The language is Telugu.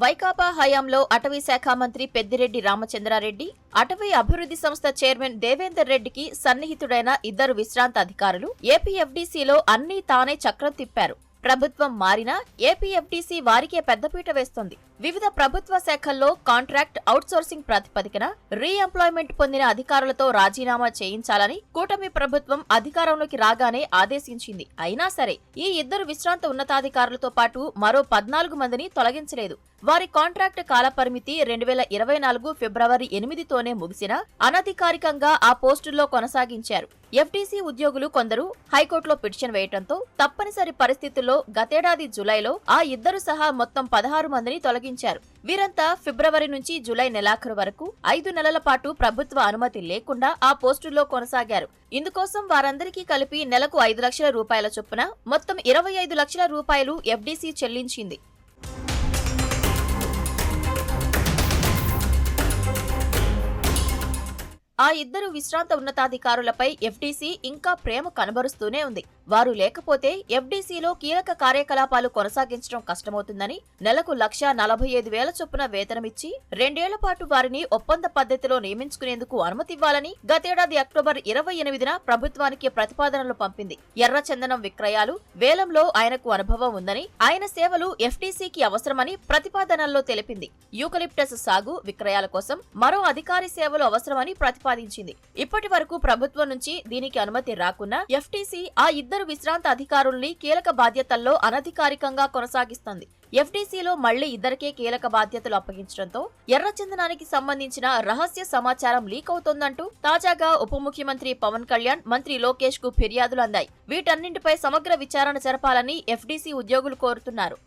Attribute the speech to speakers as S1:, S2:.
S1: వైకాపా హయాంలో అటవీ శాఖ మంత్రి పెద్దిరెడ్డి రామచంద్రారెడ్డి అటవీ అభివృద్ధి సంస్థ చైర్మన్ దేవేందర్ రెడ్డికి సన్నిహితుడైన ఇద్దరు విశ్రాంత అధికారులు ఏపీఎఫ్డీసీలో అన్నీ తానే చక్రం తిప్పారు. ప్రభుత్వం మారినా ఏపీఎఫ్టీసీ వారికే పెద్దపీట వేస్తోంది. వివిధ ప్రభుత్వ శాఖల్లో కాంట్రాక్ట్ అవుట్సోర్సింగ్ ప్రాతిపదికన రీఎంప్లాయ్మెంట్ పొందిన అధికారులతో రాజీనామా చేయించాలని కూటమి ప్రభుత్వం అధికారంలోకి రాగానే ఆదేశించింది. అయినా సరే ఈ ఇద్దరు విశ్రాంత ఉన్నతాధికారులతో పాటు మరో పద్నాలుగు మందిని తొలగించలేదు. వారి కాంట్రాక్ట్ కాలపరిమితి రెండు వేల ఇరవై నాలుగు ఫిబ్రవరి ఎనిమిదితోనే ముగిసినా అనధికారికంగా ఆ పోస్టుల్లో కొనసాగించారు. ఎఫ్టీసీ ఉద్యోగులు కొందరు హైకోర్టులో పిటిషన్ వేయటంతో తప్పనిసరి పరిస్థితుల్లో గతేడాది జులైలో ఆ ఇద్దరు సహా మొత్తం పదహారు మందిని తొలగించారు. వీరంతా ఫిబ్రవరి నుంచి జులై నెలాఖరు వరకు ఐదు నెలల పాటు ప్రభుత్వ అనుమతి లేకుండా ఆ పోస్టుల్లో కొనసాగారు. ఇందుకోసం వారందరికీ కలిపి నెలకు ఐదు లక్షల రూపాయల చొప్పున మొత్తం ఇరవై ఐదు లక్షల రూపాయలు ఎఫ్డీసీ చెల్లించింది. ఆ ఇద్దరు విశ్రాంత ఉన్నతాధికారులపై ఎఫ్డీసీ ఇంకా ప్రేమ కనబరుస్తూనే ఉంది. వారు లేకపోతే ఎఫ్డీసీలో కీలక కార్యకలాపాలు కొనసాగించడం కష్టమవుతుందని నెలకు లక్ష నలభై ఐదు వేల చొప్పున వేతనమిచ్చి రెండేళ్ళ పాటు వారిని ఒప్పంద పద్ధతిలో నియమించుకునేందుకు అనుమతివ్వాలని గతేడాది అక్టోబర్ ఇరవై ఎనిమిదిన ప్రభుత్వానికి ప్రతిపాదనలు పంపింది. ఎర్రచందనం విక్రయాలు వేలంలో ఆయనకు అనుభవం ఉందని ఆయన సేవలు ఎఫ్డీసీకి అవసరమని ప్రతిపాదనల్లో తెలిపింది. యూకలిప్టస్ సాగు విక్రయాల కోసం మరో అధికారి సేవలు అవసరమని ప్రతిపాదించింది. ఇప్పటి వరకు ప్రభుత్వం నుంచి దీనికి అనుమతి రాకున్నా ఎఫ్టీసీ ఆ ఇద్దరు విశ్రాంత అధికారుల్ని కీలక బాధ్యతల్లో అనధికారికంగా కొనసాగిస్తోంది. ఎఫ్డీసీలో మళ్ళీ ఇద్దరికే కీలక బాధ్యతలు అప్పగించడంతో ఎర్రచందనానికి సంబంధించిన రహస్య సమాచారం లీక్ అవుతోందంటూ తాజాగా ఉప ముఖ్యమంత్రి పవన్ కళ్యాణ్ మంత్రి లోకేష్కు ఫిర్యాదులు అందాయి. వీటన్నింటిపై సమగ్ర విచారణ జరపాలని ఎఫ్డీసీ ఉద్యోగులు కోరుతున్నారు.